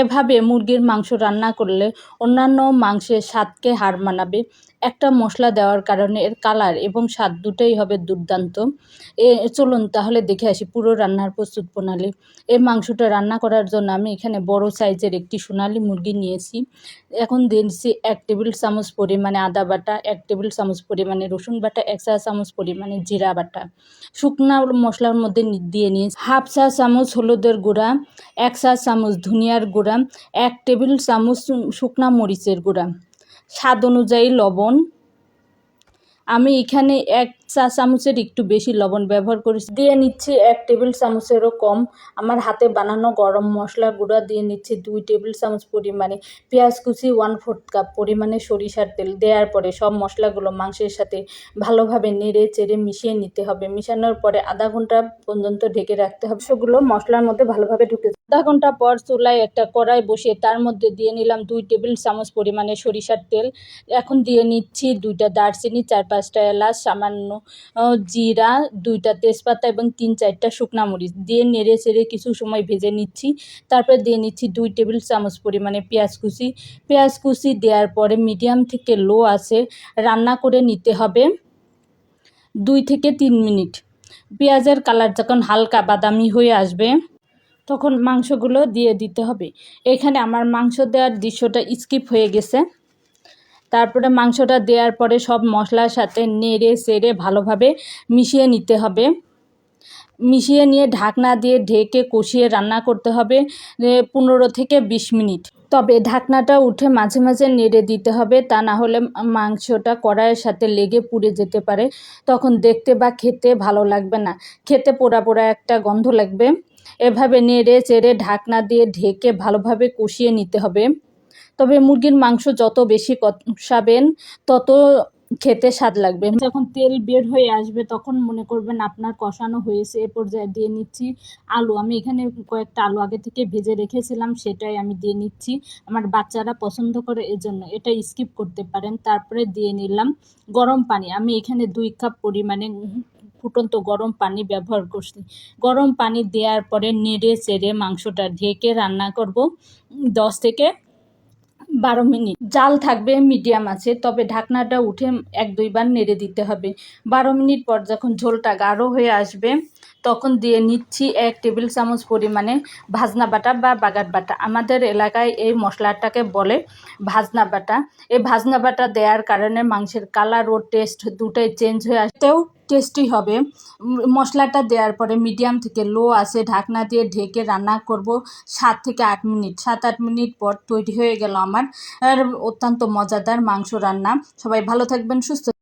এভাবে মুরগির মাংস রান্না করলে অন্যান্য মাংসের স্বাদকে হার মানাবে। একটা মশলা দেওয়ার কারণে এর কালার এবং স্বাদ দুটোই হবে দুর্দান্ত। এ, চলুন তাহলে দেখে আসি পুরো রান্নার প্রস্তুত প্রণালী। এই মাংসটা রান্না করার জন্য আমি এখানে বড় সাইজের একটি সোনালী মুরগি নিয়েছি। এখন দিয়েছি এক টেবিল চামচ পরিমাণে আদা বাটা, এক টেবিল চামচ পরিমাণে রসুন বাটা, এক চা চামচ পরিমাণে জিরা বাটা। শুকনা মশলার মধ্যে দিয়ে নিয়েছি হাফ চা চামচ হলুদের গুঁড়া, এক চা চামচ ধনিয়ার গুঁড়া, এক টেবিল চামচ শুকনা মরিচের গুঁড়া। স্বাদ অনুযায়ী লবণ। আমি এখানে এক চা চামচের একটু বেশি লবণ ব্যবহার করেছি। দিয়ে নিচ্ছি এক টেবিল চামচেরও কম। আমার হাতে বানানো গরম মশলা গুঁড়া দিয়ে নিচ্ছি দুই টেবিল চামচ পরিমাণে। পেঁয়াজ কুচি ওয়ান ফোর্থ কাপ পরিমাণে সরিষার তেল। দেওয়ার পরে সব মশলাগুলো মাংসের সাথে ভালোভাবে নেড়ে চেড়ে মিশিয়ে নিতে হবে। মিশানোর পরে আধা ঘণ্টা পর্যন্ত ঢেকে রাখতে হবে। সেগুলো মশলার মধ্যে ভালোভাবে ঢুকে আধা ঘণ্টা পর চুলায় একটা কড়াই বসিয়ে তার মধ্যে দিয়ে নিলাম দুই টেবিল চামচ পরিমাণে সরিষার তেল। এখন দিয়ে নিচ্ছি দুইটা দারচিনি, চার পাঁচটা এলাচ, সামান্য জিরা, দুইটা তেজপাতা এবং তিন চারটা শুকনা মরিচ দিয়ে নেড়ে চেড়ে কিছু সময় ভেজে নিচ্ছি। তারপরে দিয়ে নিচ্ছি দুই টেবিল চামচ পরিমাণে পেঁয়াজ কুচি। পেঁয়াজ কুচি দেওয়ার পরে মিডিয়াম থেকে লো আছে রান্না করে নিতে হবে দুই থেকে তিন মিনিট। পেঁয়াজের কালার যখন হালকা বাদামি হয়ে আসবে, তখন মাংসগুলো দিয়ে দিতে হবে। এখানে আমার মাংস দেওয়ার দৃশ্যটা স্কিপ হয়ে গেছে। তারপরে মাংসটা দেওয়ার পরে সব মশলার সাথে নেড়ে চেড়ে ভালোভাবে মিশিয়ে নিতে হবে। মিশিয়ে নিয়ে ঢাকনা দিয়ে ঢেকে কষিয়ে রান্না করতে হবে পনেরো থেকে বিশ মিনিট। তবে ঢাকনাটা উঠে মাঝে মাঝে নেড়ে দিতে হবে, তা না হলে মাংসটা কড়াইয়ের সাথে লেগে পুড়ে যেতে পারে। তখন দেখতে বা খেতে ভালো লাগবে না। খেতে পোড়া পোড়া একটা গন্ধ লাগবে। এভাবে নেড়ে চেড়ে ঢাকনা দিয়ে ঢেকে ভালোভাবে কষিয়ে নিতে হবে। তবে মুরগির মাংস যত বেশি কষাবেন, তত খেতে স্বাদ লাগবে। যখন তেল বের হয়ে আসবে, তখন মনে করবেন আপনার কষানো হয়েছে, এ পর্যায়ে দিয়ে নিচ্ছি আলু। আমি এখানে কয়েকটা আলু আগে থেকে ভেজে রেখেছিলাম, সেটাই আমি দিয়ে নিচ্ছি। আমার বাচ্চারা পছন্দ করে এজন্য। এটা স্কিপ করতে পারেন, তারপরে দিয়ে নিলাম গরম পানি। আমি এখানে দুই কাপ পরিমাণে ফুটন্ত গরম পানি ব্যবহার করছি। গরম পানি দেওয়ার পরে নেড়ে চেড়ে মাংসটা ঢেকে রান্না করব। দশ থেকে বারো মিনিট। জাল থাকবে মিডিয়াম আছে, তবে ঢাকনাটা উঠে এক দুইবার নেড়ে দিতে হবে। বারো মিনিট পর যখন ঝোলটা গাঢ় হয়ে আসবে তখন দিয়ে নিচ্ছি এক টেবিল চামচ পরিমাণে ভাজনা বাটা বা বাগার বাটা। আমাদের এলাকায় এই মশলাটাকে বলে ভাজনা বাটা। এই ভাজনা বাটা দেওয়ার কারণে মাংসের কালার ও টেস্ট দুটোই চেঞ্জ হয়ে আসতেও টেস্টি হবে। মশলাটা দেওয়ার পরে মিডিয়াম থেকে লো আছে, ঢাকনা দিয়ে ঢেকে রান্না করব সাত থেকে আট মিনিট। সাত আট মিনিট পর তৈরি হয়ে গেল আমার অত্যন্ত মজাদার মাংস রান্না। সবাই ভালো থাকবেন, সুস্থ